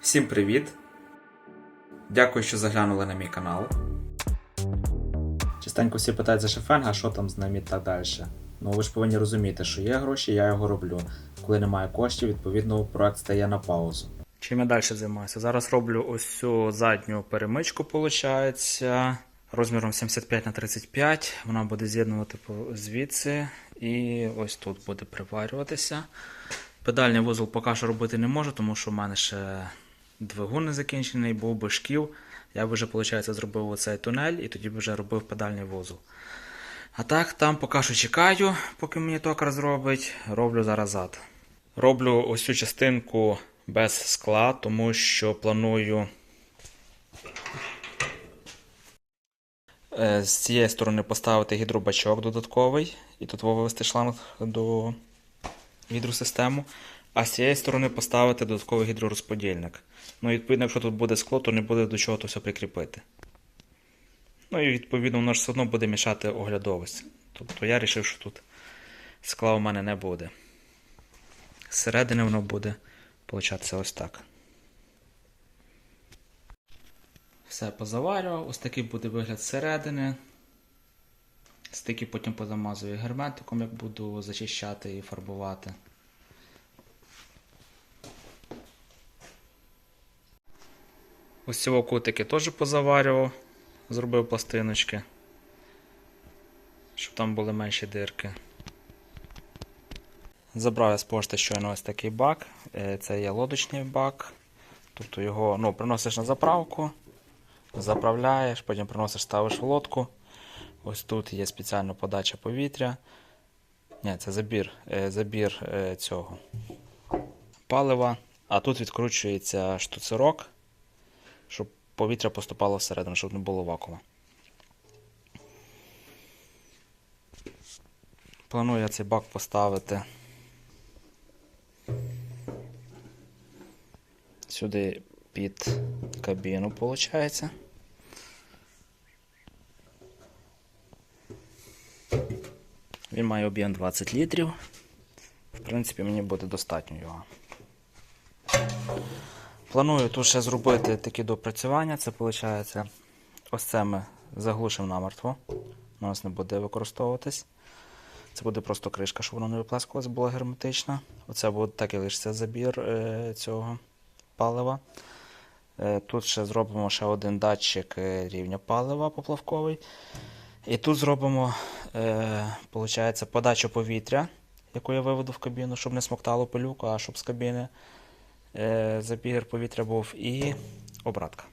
Всім привіт! Дякую, що заглянули на мій канал. Частенько всі питають за шефенга, що там з ним і так далі. Ну ви ж повинні розуміти, що є гроші, я його роблю. Коли немає коштів, відповідно, проект стає на паузу. Чим я далі займаюся? Зараз роблю ось цю задню перемичку, виходить, розміром 75 на 35. Вона буде з'єднувати звідси і ось тут буде приварюватися. Педальний вузол поки що робити не можу, тому що в мене ще двигун не закінчений, був би шків. Я б вже, виходить, зробив оцей тунель і тоді б вже робив педальний вузол. А так, там поки що чекаю, поки мені токар зробить, роблю зараз зад. Роблю ось цю частинку без скла, тому що планую е, з цієї сторони поставити гідробачок додатковий і тут вивести шланг до гідросистему, а з цієї сторони поставити додатковий гідророзподільник. Ну, відповідно, якщо тут буде скло, то не буде до чого то все прикріпити. Ну і відповідно воно ж все одно буде мішати оглядовість. Тобто я вирішив, що тут скла у мене не буде. Зсередини воно буде получатися ось так. Все позаварював. Ось такий буде вигляд зсередини. Стики потім позамазую герметиком, як буду зачищати і фарбувати. Ось цього кутики теж позаварював, зробив пластиночки, щоб там були менші дирки. Забрав я з пошти щойно ось такий бак. Е, Це є лодочний бак. Тобто його ну, приносиш на заправку, заправляєш, потім приносиш, ставиш в лодку. Ось тут є спеціальна подача повітря. Ні, це забір, е, забір е, цього палива. А тут відкручується штуцерок, щоб повітря поступало всередину, щоб не було вакуума. Планую я цей бак поставити сюди під кабіну, виходить. Він має об'єм 20 літрів. В принципі, мені буде достатньо його. Планую тут ще зробити такі допрацювання. Це виходить, ось це ми заглушимо намертво. У нас не буде використовуватись. Це буде просто кришка, щоб воно не виплескувалося, була герметична. Оце буде так і лишиться забір е, цього палива. Е, тут ще зробимо ще один датчик е, рівня палива поплавковий. І тут зробимо е, получається, подачу повітря, яку я виведу в кабіну, щоб не смоктало пилюку, а щоб з кабіни е, забір повітря був і обратка.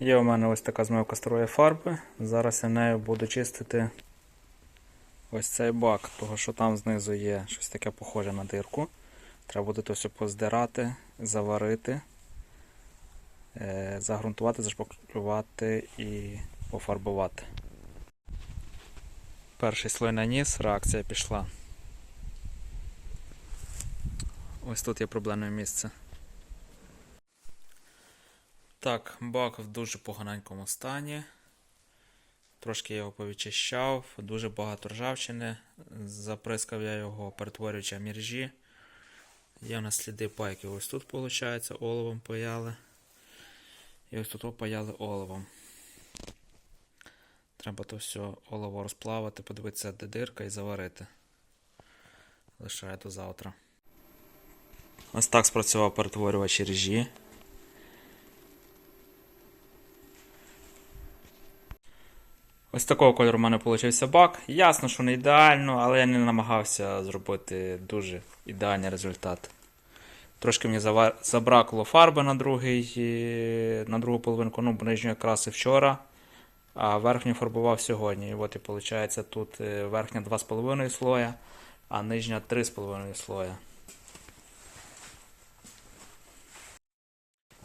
Є у мене ось така змивка старої фарби. Зараз я нею буду чистити ось цей бак, того що там знизу є щось таке похоже на дирку. Треба буде то все поздирати, заварити, е, загрунтувати, зашпаклювати і пофарбувати. Перший слой наніс, реакція пішла. Ось тут є проблемне місце. Так, бак в дуже поганенькому стані. Трошки я його повідчищав, дуже багато ржавчини. Заприскав я його перетворюючи міржі. Є у нас сліди пайки. Ось тут, виходить, оловом паяли. І ось тут паяли оловом. Треба то все олово розплавити, подивитися, де дирка і заварити. Лишаю до завтра. Ось так спрацював перетворювач режі. Ось такого кольору в мене вийшов бак. Ясно, що не ідеально, але я не намагався зробити дуже ідеальний результат. Трошки мені забракло фарби на, другий, е, на другу половинку, ну, нижню я красив вчора, а верхню фарбував сьогодні. І от і виходить тут е, верхня 2,5 слоя, а нижня 3,5 слоя.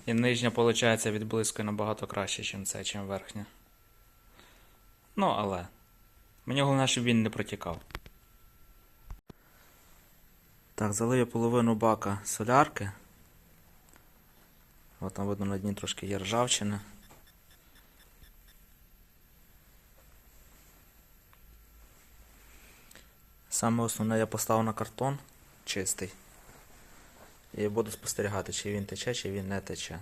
І нижня, виходить, відблискує набагато краще, ніж це, ніж верхня. Ну, але. Мені головне, щоб він не протікав. Так, залию половину бака солярки. От там видно на дні трошки є ржавчини. Саме основне я поставив на картон чистий. І буду спостерігати, чи він тече, чи він не тече.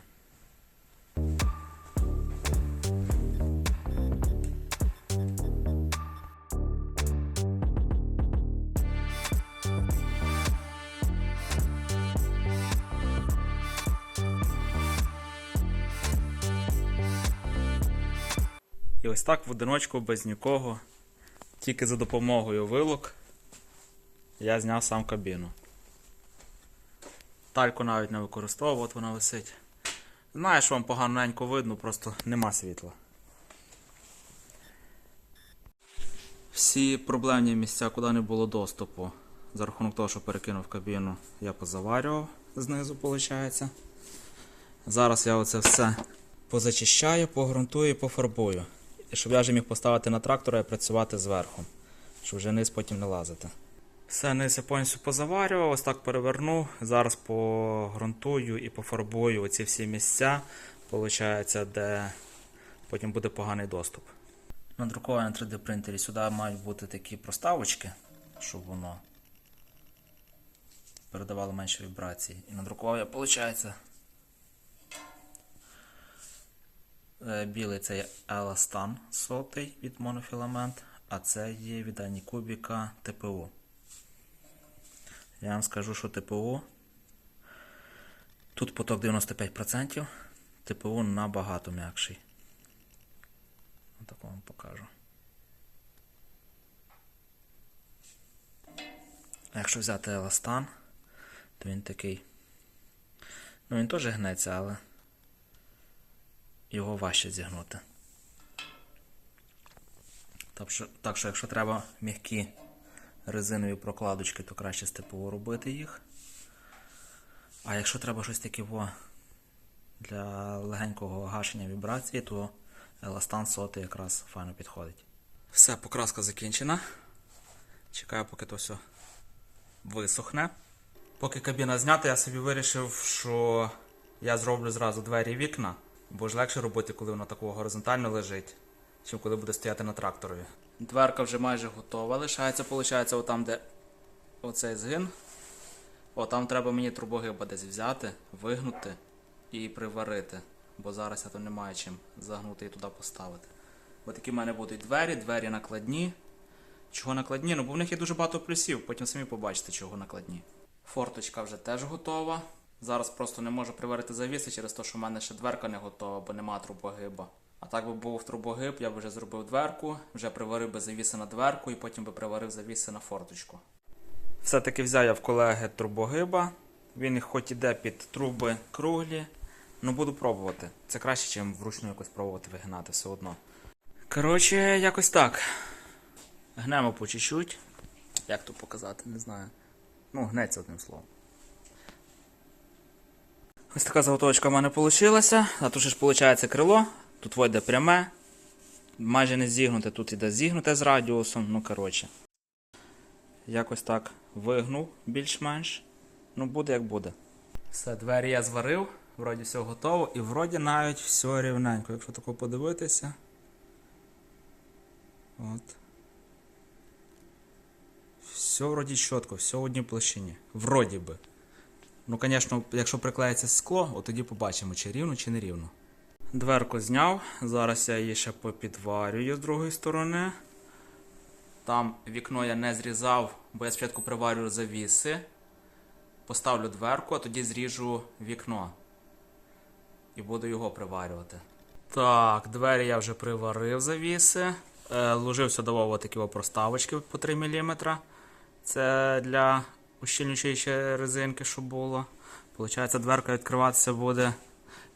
І ось так в одиночку, без нікого, тільки за допомогою вилок, я зняв сам кабіну. Тальку навіть не використовував, от вона висить. Знаю, що вам поганенько видно, просто нема світла. Всі проблемні місця, куди не було доступу, за рахунок того, що перекинув кабіну, я позаварював знизу, виходить. Зараз я оце все позачищаю, погрунтую і пофарбую. І щоб я вже міг поставити на трактора і працювати зверху, щоб вже низ потім не лазити. Все низ я повністю позаварював, ось так перевернув. Зараз погрунтую і пофарбую оці всі місця, виходить, де потім буде поганий доступ. Надрукований на 3D принтері сюди мають бути такі проставочки, щоб воно передавало менше вібрацій. І надрукував я, виходить, Е, Білий це є Еластан сотий від монофіламент, а це є від Анікубіка ТПУ. Я вам скажу, що ТПУ. Тут поток 95%, ТПУ набагато м'якший. Отак вам покажу. Якщо взяти Еластан, то він такий. Ну він теж гнеться, але його важче зігнути. Так що, так що, якщо треба м'які резинові прокладочки, то краще ТПУ робити їх. А якщо треба щось таке для легенького гашення вібрації, то еластан соти якраз файно підходить. Все, покраска закінчена. Чекаю, поки то все висохне. Поки кабіна знята, я собі вирішив, що я зроблю зразу двері і вікна. Бо ж легше робити, коли воно такого горизонтально лежить, чим коли буде стояти на тракторові. Дверка вже майже готова. Лишається, виходить, отам, де оцей згин. О, там треба мені трубогиба десь взяти, вигнути і приварити. Бо зараз я то не чим загнути і туди поставити. Бо такі в мене будуть двері, двері накладні. Чого накладні? Ну бо в них є дуже багато плюсів, потім самі побачите, чого накладні. Форточка вже теж готова. Зараз просто не можу приварити завіси через те, що в мене ще дверка не готова, бо нема трубогиба. А так би був трубогиб, я б вже зробив дверку, вже приварив би завіси на дверку і потім би приварив завіси на форточку. Все-таки взяв я в колеги трубогиба. Він хоч іде під труби круглі. Ну буду пробувати. Це краще, ніж вручну якось пробувати вигинати все одно. Коротше, якось так. Гнемо по чуть-чуть. Як то показати, не знаю. Ну, гнеться одним словом. Ось така заготовочка в мене вийшла. А тут ж виходить крило. Тут вийде пряме. Майже не зігнуте, тут іде зігнуте з радіусом. Ну, коротше. Якось так вигнув більш-менш. Ну, буде як буде. Все, двері я зварив, вроді все готово, і вроді навіть все рівненько. Якщо тако подивитися. От. Все вроді чітко, все в одній площині. Вроді би. Ну, звісно, якщо приклеїться скло, от тоді побачимо, чи рівно, чи не рівно. Дверку зняв. Зараз я її ще попідварюю з другої сторони. Там вікно я не зрізав, бо я спочатку приварюю завіси. Поставлю дверку, а тоді зріжу вікно. І буду його приварювати. Так, двері я вже приварив завіси. Е, ложився давав такі проставочки по 3 мм. Це для ущільнюючої резинки, щоб було. Получається, дверка відкриватися буде,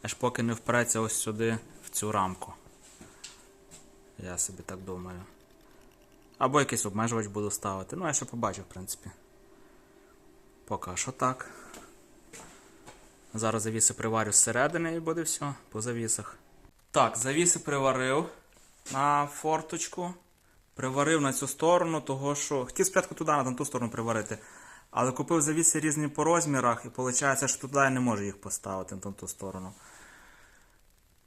аж поки не впреться ось сюди, в цю рамку. Я собі так думаю. Або якийсь обмежувач буду ставити. Ну, я ще побачу, в принципі. Поки що так. Зараз завіси приварю зсередини і буде все по завісах. Так, завіси приварив на форточку. Приварив на цю сторону, того що. Хотів спочатку туди, на ту сторону приварити. Але купив завіси різні по розмірах, і виходить, що туди я не можу їх поставити на ту сторону.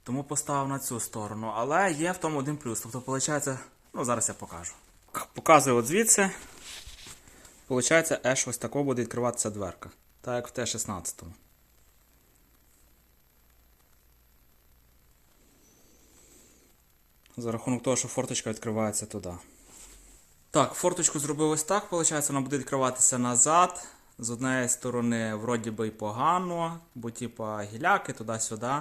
Тому поставив на цю сторону. Але є в тому один плюс. Тобто, виходить, ну зараз я покажу. Показую от звідси. Получається, аж ось тако буде відкриватися дверка. Так як в Т-16. За рахунок того, що форточка відкривається туди. Так, форточку зробив ось так, виходить, вона буде відкриватися назад. З однієї сторони, вроді би й погано, бо типа гіляки туди-сюди.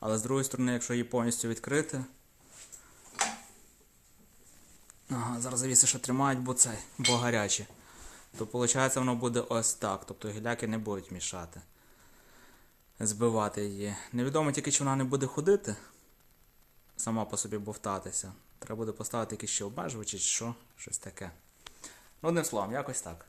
Але з другої сторони, якщо її повністю відкрити. Ага, зараз завіси ще тримають, бо цей, бо гарячі. То виходить, воно буде ось так. Тобто гіляки не будуть мішати. Збивати її. Невідомо тільки, чи вона не буде ходити. Сама по собі бовтатися. Треба буде поставити якісь ще обмежувачі чи що, щось таке. Ну, одним словом, якось так.